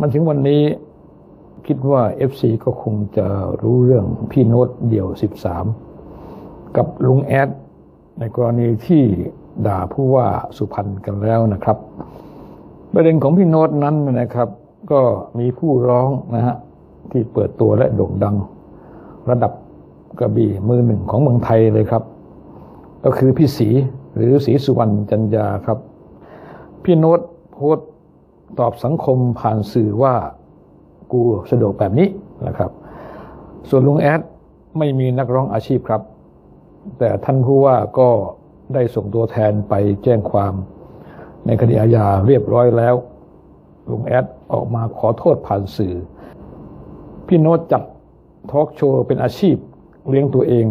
มันถึงวันนี้คิดว่า FC ก็คงจะรู้เรื่องพี่โน้ตเดี่ยว 13 กับลุงแอด ในกรณีที่ด่าผู้ว่าสุพรรณกันแล้วนะครับ ประเด็นของพี่โน้ตนั้นนะครับ ก็มีผู้ร้องนะฮะที่เปิดตัวและโด่งดัง ระดับกระบี่มือหนึ่งของเมืองไทยเลยครับ ก็คือพี่ศรีหรือศรีสุวรรณจันยาครับ พี่โน้ตโพสต์ ตอบสังคมผ่านสื่อว่ากูสะดวกแบบนี้นะครับ ส่วนลุงแอดไม่มีนักร้องอาชีพครับ แต่ท่านผู้ว่าก็ได้ส่งตัวแทนไปแจ้งความ ในคดีอาญาเรียบร้อยแล้ว ลุงแอดออกมาขอโทษผ่านสื่อ พี่โน้ตจัดทอล์กโชว์เป็นอาชีพเลี้ยงตัวเอง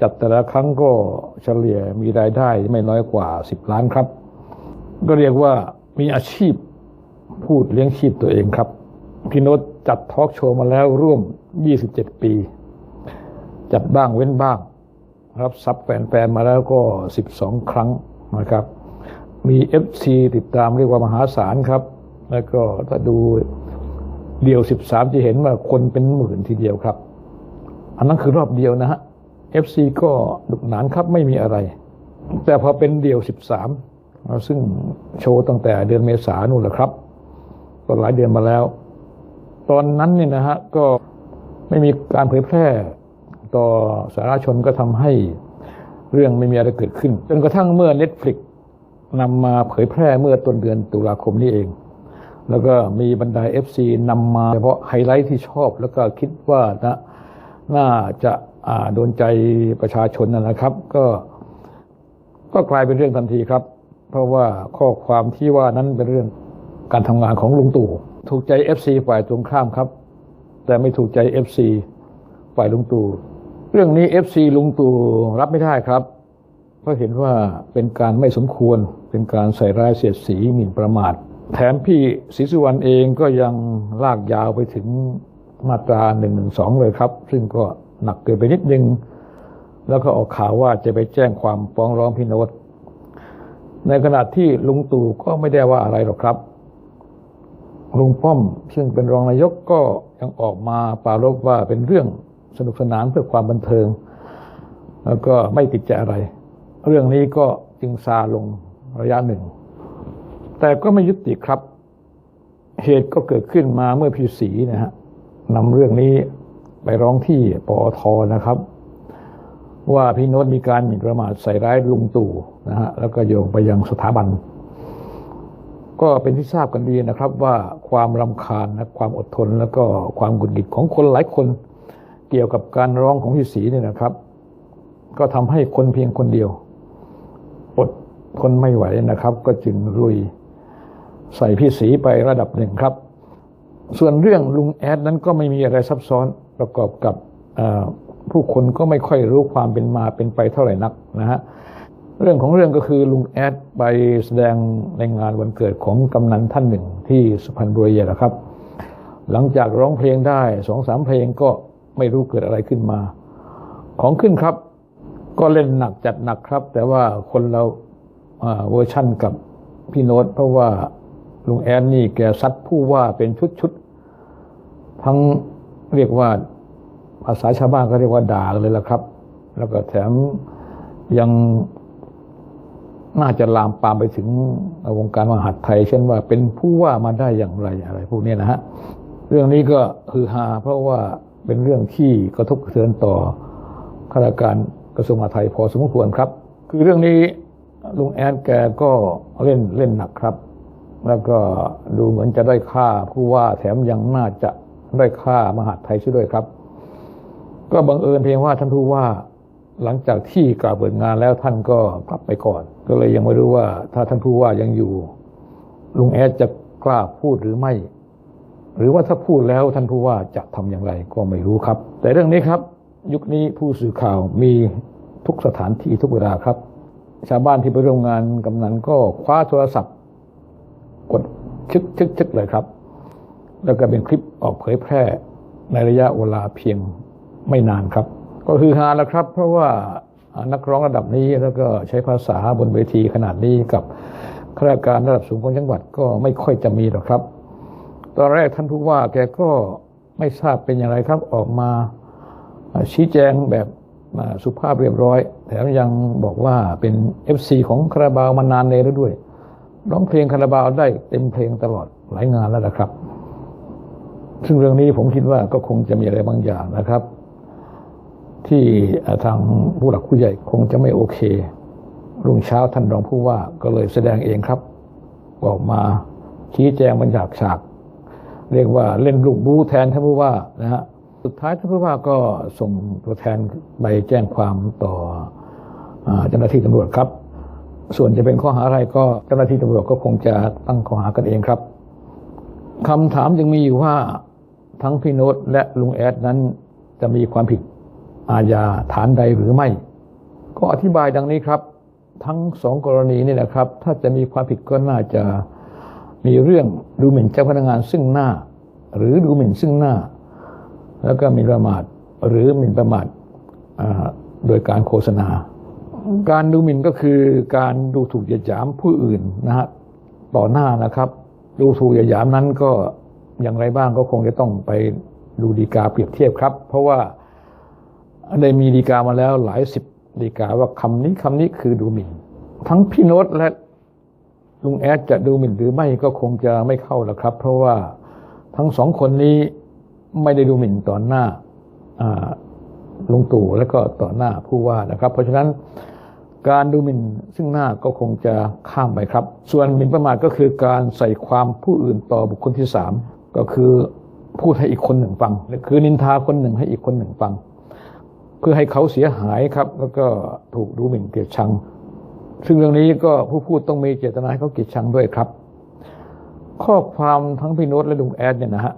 จัดแต่ละครั้งก็เฉลี่ยมีรายได้ไม่น้อยกว่า 10 ล้านครับ ก็เรียกว่ามีอาชีพ พูดเลี้ยงชีพตัวเองครับ พี่โน้ตจัดทอล์กโชว์มาแล้วร่วม 27 ปี จัดบ้างเว้นบ้างรับซับแฟนๆมาแล้วก็ 12 ครั้งนะครับ มี FC ติดตามเรียกว่ามหาศาลครับ แล้วก็ถ้าดูเดียว 13 จะเห็นว่าคนเป็นหมื่นทีเดียวครับ อันนั้นคือรอบเดียวนะฮะ FC ก็ดุหนานครับไม่มีอะไร แต่พอเป็นเดียว 13ซึ่งโชว์ตั้งแต่เดือนเมษานู่นแหละครับ ก็หลายเดือนมาแล้ว ตอนนั้นเนี่ยนะฮะก็ไม่มีการเผยแพร่ต่อสาธารณชนก็ทำให้เรื่องไม่มีอะไรเกิดขึ้น จนกระทั่งเมื่อ Netflix นำมาเผยแพร่เมื่อต้นเดือนตุลาคมนี้เอง แล้วก็มีบรรดา FC นำมาเฉพาะไฮไลท์ที่ชอบ แล้วก็คิดว่านะน่าจะโดนใจประชาชนนะครับ ก็ก็กลายเป็นเรื่องทันทีครับ เพราะว่าข้อความที่ว่านั้นเป็นเรื่อง การทำงานของลุงตู่ ถูกใจ FC ฝ่ายตรงข้ามครับ แต่ไม่ถูกใจ FC ฝ่ายลุงตู่เรื่องนี้ FC ลุงตู่รับไม่ได้ครับ เพราะเห็นว่าเป็นการไม่สมควรเป็นการใส่ร้ายเสียดสีหมิ่นประมาท แถมพี่ศรีสุวรรณเองก็ยังลากยาวไปถึงมาตรา1นึเลยครับ ซึ่งก็หนักเกินไปนิดนึง แล้วก็ออกข่าวว่าจะไปแจ้งความฟ้องร้องพี่โนตในขณะที่ลุงตู่ก็ไม่ได้ว่าอะไรหรอกครับ ลุงป้อม ซึ่งเป็นรองนายกก็ยังออกมาปรารบว่าเป็นเรื่องสนุกสนานเพื่อความบันเทิง แล้วก็ไม่ติดใจอะไร เรื่องนี้ก็จึงซาลงระยะหนึ่ง แต่ก็ไม่ยุติครับ เหตุก็เกิดขึ้นมาเมื่อพี่ศรีนะฮะนำเรื่องนี้ไปร้องที่ปอทนะครับ ว่าพี่โน้ตมีการหมิ่นประมาทใส่ร้ายลุงตู่นะฮะแล้วก็โยงไปยังสถาบัน ก็เป็นที่ทราบกันดีนะครับว่าความรำคาญนะความอดทน แล้วก็ความหงุดหงิดของคนหลายคนเกี่ยวกับการร้องของพี่ศรีเนี่ยนะครับ ก็ทำให้คนเพียงคนเดียวอดทนไม่ไหวนะครับ ก็จึงลุยใส่พี่ศรีไประดับหนึ่งครับ ส่วนเรื่องลุงแอดนั้นก็ไม่มีอะไรซับซ้อนประกอบกับผู้คนก็ไม่ค่อยรู้ความเป็นมาเป็นไปเท่าไหร่นักนะฮะ เรื่องของเรื่องก็คือลุงแอดไปแสดงในงานวันเกิดของกำนันท่านหนึ่งที่สุพรรณบุรีแหละครับ หลังจากร้องเพลงได้สองสามเพลงก็ไม่รู้เกิดอะไรขึ้นมา ของขึ้นครับ ก็เล่นหนักจัดหนักครับ แต่ว่าคนเราเวอร์ชั่นกับพี่โน้ตเพราะว่าลุงแอนนี่แกซัดผู้ว่าเป็นชุดๆทั้งเรียกว่าภาษาชาวบ้านก็เรียกว่าด่าเลยละครับ แล้วก็แถมยัง น่าจะลามปามไปถึงวงการมหาดไทย เช่นว่าเป็นผู้ว่ามาได้อย่างไรอะไรพวกนี้นะฮะเรื่องนี้ก็คือฮาเพราะว่าเป็นเรื่องที่กระทบกระเทือนต่อข้าราชการกระทรวงมหาดไทยพอสมควรครับ คือเรื่องนี้ลุงแอดแกก็เล่นเล่นหนักครับ แล้วก็ดูเหมือนจะได้ค่าผู้ว่าแถมยังน่าจะได้ค่ามหาดไทยช่วยด้วยครับ ก็บังเอิญเพียงว่าท่านผู้ว่า หลังจากที่กล่าวเปิดงานแล้วท่านก็กลับไปก่อน ก็เลยยังไม่รู้ว่า ถ้าท่านผู้ว่ายังอยู่ ลุงแอดจะกล้าพูดหรือไม่ หรือว่าถ้าพูดแล้วท่านผู้ว่าจะทำอย่างไรก็ไม่รู้ครับ แต่เรื่องนี้ครับ ยุคนี้ผู้สื่อข่าวมีทุกสถานที่ทุกเวลาครับ ชาวบ้านที่ไปร่วมงานกำนันก็คว้าโทรศัพท์ กดชึกชึกชึกเลยครับ แล้วก็เป็นคลิปออกเผยแพร่ในระยะเวลาเพียงไม่นานครับ ก็คือฮาแล้วครับ เพราะว่านักร้องระดับนี้แล้วก็ใช้ภาษาบนเวทีขนาดนี้กับข้าราชการระดับสูงของจังหวัดก็ไม่ค่อยจะมีหรอกครับ ตอนแรกท่านผู้ว่าแกก็ไม่ทราบเป็นอย่างไรครับออกมาชี้แจงแบบสุภาพเรียบร้อย แถมยังบอกว่าเป็น FC ของคาราบาวมานานเลยแล้วด้วย ร้องเพลงคาราบาวได้เต็มเพลงตลอดหลายงานแล้วนะครับ ซึ่งเรื่องนี้ผมคิดว่าก็คงจะมีอะไรบางอย่างนะครับ ที่ทางผู้หลักผู้ใหญ่คงจะไม่โอเครุ่งเช้าท่านรองผู้ว่าก็เลยแสดงเองครับออกมาชี้แจงบรรยากฉาก เรียกว่าเล่นลูกบูแทนท่านผู้ว่านะฮะสุดท้ายท่านผู้ว่าก็ส่งตัวแทนไปแจ้งความต่อเจ้าหน้าที่ตำรวจครับ ส่วนจะเป็นข้อหาอะไรก็เจ้าหน้าที่ตำรวจก็คงจะตั้งข้อหากันเองครับคำถามยังมีอยู่ว่าทั้งพี่โน้ตและลุงแอดนั้นจะมีความผิด อาญาฐานใดหรือไม่ ก็อธิบายดังนี้ครับ ทั้งสองกรณีนี่แหละครับ ถ้าจะมีความผิดก็น่าจะมีเรื่องดูหมิ่นเจ้าพนักงานซึ่งหน้า หรือดูหมิ่นซึ่งหน้า แล้วก็มีประมาทหรือหมิ่นประมาทโดยการโฆษณา การดูหมิ่นก็คือการดูถูกเหยียดหยามผู้อื่นนะฮะต่อหน้านะครับ ดูถูกเหยียดหยามนั้นก็อย่างไรบ้างก็คงจะต้องไปดูดีกาเปรียบเทียบครับ เพราะว่า ได้มีดีกามาแล้วหลายสิบดีกาว่าคำนี้คำนี้คือดูหมิ่น ทั้งพี่โน้ตและลุงแอดจะดูหมิ่นหรือไม่ก็คงจะไม่เข้าแล้วครับ เพราะว่าทั้งสองคนนี้ไม่ได้ดูหมิ่นต่อหน้าลุงตู่และก็ต่อหน้าผู้ว่านะครับ เพราะฉะนั้นการดูหมิ่นซึ่งหน้าก็คงจะข้ามไปครับ ส่วนหมิ่นประมาทก็คือการใส่ความผู้อื่นต่อบุคคลที่สามก็คือพูดให้อีกคนหนึ่งฟัง คือนินทาคนหนึ่งให้อีกคนหนึ่งฟัง เพื่อให้เขาเสียหายครับ แล้วก็ถูกดูหมิ่นเกลียดชัง ซึ่งเรื่องนี้ก็ผู้พูดต้องมีเจตนาให้เขาเกลียดชังด้วยครับ ข้อความทั้งพี่โน้ตและลุงแอดเนี่ยนะฮะ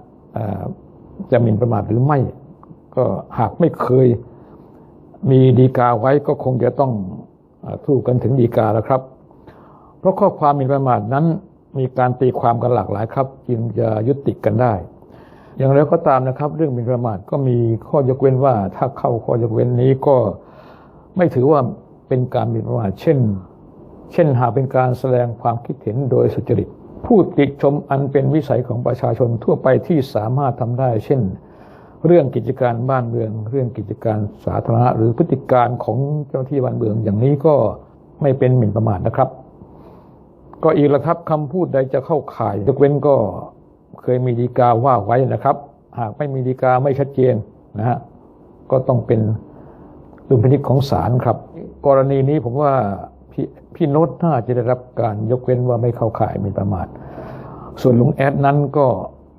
จะหมิ่นประมาทหรือไม่ ก็หากไม่เคยมีดีกาไว้ก็คงจะต้องสู้กันถึงดีกาแล้วครับ เพราะข้อความหมิ่นประมาทนั้นมีการตีความกันหลากหลายครับ จึงจะยุติกันได้ อย่างไรก็ตามนะครับ เรื่องหมิ่นประมาทก็มีข้อยกเว้นว่า ถ้าเข้าข้อยกเว้นนี้ก็ไม่ถือว่าเป็นการหมิ่นประมาทเช่น เช่นหากเป็นการแสดงความคิดเห็นโดยสุจริตผู้ติชมอันเป็นวิสัยของประชาชนทั่วไปที่สามารถทำได้ เช่น เรื่องกิจการบ้านเมือง เรื่องกิจการสาธารณะ หรือพฤติการของเจ้าที่บ้านเมือง อย่างนี้ก็ไม่เป็นหมิ่นประมาทนะครับ ก็อีกแล้วครับคำพูดใดจะเข้าข่ายยกเว้นก็ เคยมีดีกาว่าไว้นะครับ หากไม่มีดีกาไม่ชัดเจนนะฮะก็ต้องเป็นดุลพินิจของศาลครับ กรณีนี้ผมว่าพี่พี่โน้ตน่าจะได้รับการยกเว้นว่าไม่เข้าข่ายมีประมาท ส่วนลุงแอดนั้นก็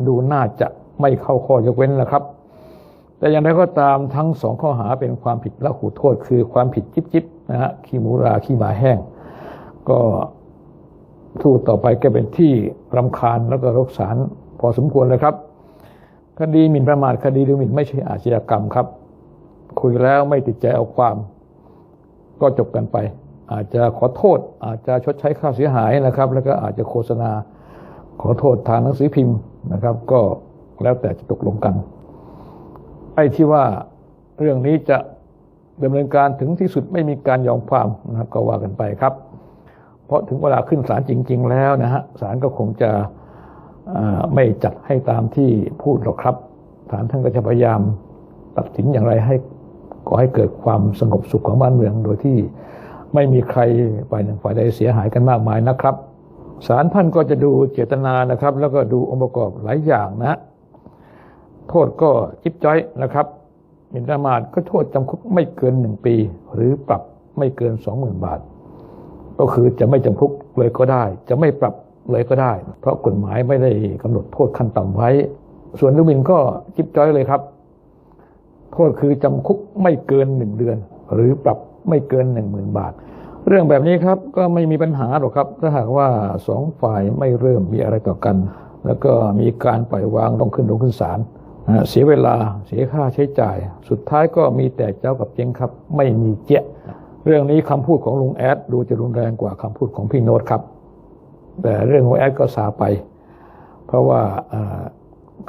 ดูน่าจะไม่เข้าข้อยกเว้นแล้วครับ แต่อย่างไรก็ตามทั้งสองข้อหาเป็นความผิดละหูโทษ คือความผิดจิบจิบนะฮะขี้มูราขี้หมาแห้ง ก็ทูตต่อไปก็เป็นที่รำคาญแล้วก็รกสาร พอสมควรเลยครับ คดีหมิ่นประมาทคดีดูหมิ่นไม่ใช่อาชญากรรมครับ คุยแล้วไม่ติดใจเอาความ ก็จบกันไป อาจจะขอโทษ อาจจะชดใช้ค่าเสียหายนะครับ แล้วก็อาจจะโฆษณา ขอโทษทางหนังสือพิมพ์นะครับ ก็แล้วแต่จะตกลงกันไอ้ที่ว่าเรื่องนี้จะดำเนินการถึงที่สุดไม่มีการยอมความนะครับก็ว่ากันไปครับ เพราะถึงเวลาขึ้นศาลจริง ๆ แล้วนะฮะศาลก็คงจะ ไม่จัดให้ตามที่พูดหรอกครับศาลท่านก็จะพยายามตัดสินอย่างไรให้ก่อให้เกิดความสงบสุขของบ้านเมือง โดยที่ไม่มีใครฝ่ายหนึ่งฝ่ายใดเสียหายกันมากมายนะครับศาลท่านก็จะดูเจตนานะครับ แล้วก็ดูองค์ประกอบหลายอย่างนะโทษก็จิบจ้อยนะครับหมิ่นประมาทก็โทษจำคุกไม่เกินหนึ่งปี หรือปรับไม่เกินสองหมื่นบาท ก็คือจะไม่จำคุกเลยก็ได้ จะไม่ปรับ เลยก็ได้ เพราะกฎหมายไม่ได้กำหนดโทษขั้นต่ำไว้ ส่วนลูมินก็จิบจ้อยเลยครับ โทษคือจำคุกไม่เกินหนึ่งเดือน หรือปรับไม่เกินหนึ่งหมื่นบาท เรื่องแบบนี้ครับก็ไม่มีปัญหาหรอกครับ ถ้าหากว่าสองฝ่ายไม่เริ่มมีอะไรต่อกัน แล้วก็มีการปล่อยวางลงขึ้นลงขึ้นศาลเสียเวลาเสียค่าใช้จ่าย สุดท้ายก็มีแต่เจ้ากับเจ๊งครับ ไม่มีเจ๊ะเรื่องนี้คำพูดของลุงแอดดูจะรุนแรงกว่าคำพูดของพี่โน้ตครับ แต่เรื่องของแอดก็สาไป เพราะว่า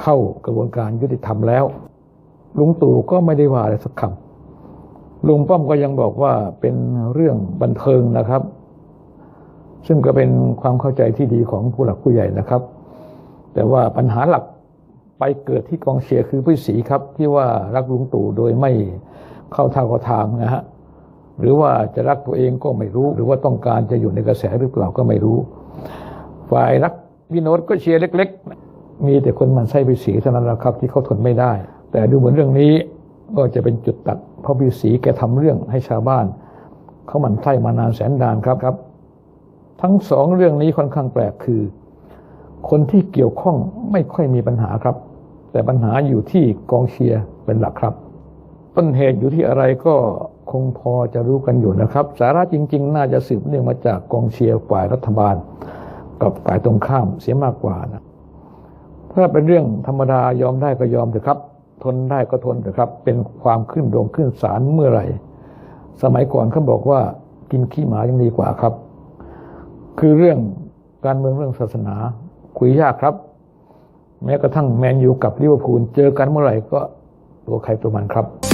เข้ากระบวนการยุติธรรมแล้ว ลุงตู่ก็ไม่ได้ว่าอะไรสักคำลุงป้อมก็ยังบอกว่าเป็นเรื่องบันเทิงนะครับ ซึ่งก็เป็นความเข้าใจที่ดีของผู้หลักผู้ใหญ่นะครับ แต่ว่าปัญหาหลักไปเกิดที่กองเชียร์คือพี่สีครับ ที่ว่ารักลุงตู่โดยไม่เข้าทางเข้าทางนะฮะ หรือว่าจะรักตัวเองก็ไม่รู้ หรือว่าต้องการจะอยู่ในกระแสหรือเปล่าก็ไม่รู้ ฝ่ายรักพี่โน้ตก็เชียร์เล็ก ๆ มีแต่คนมันไส้พี่สีเท่านั้นแหละครับที่เขาทนไม่ได้ แต่ดูเหมือนเรื่องนี้ก็จะเป็นจุดตัดเพราะพี่สีแกทำเรื่องให้ชาวบ้านเขาหมันไส้มานานแสนนานครับครับ ทั้งสองเรื่องนี้ค่อนข้างแปลกคือ คนที่เกี่ยวข้องไม่ค่อยมีปัญหาครับ แต่ปัญหาอยู่ที่กองเชียร์เป็นหลักครับ ต้นเหตุอยู่ที่อะไรก็ คงพอจะรู้กันอยู่นะครับ สาระจริง ๆ น่าจะสืบเนื่องมาจากกองเชียร์ฝ่ายรัฐบาล กับฝ่ายตรงข้ามเสียมากกว่านะถ้าเป็นเรื่องธรรมดายอมได้ก็ยอมเถอะครับ ทนได้ก็ทนเถอะครับ เป็นความขึ้นโรงขึ้นศาลเมื่อไหร่ สมัยก่อนเขาบอกว่ากินขี้หมายังดีกว่าครับ คือเรื่องการเมืองเรื่องศาสนา คุยยากครับ แม้กระทั่งแมนยูกับลิเวอร์พูลเจอกันเมื่อไหร่ก็ตัวใครตัวมันครับ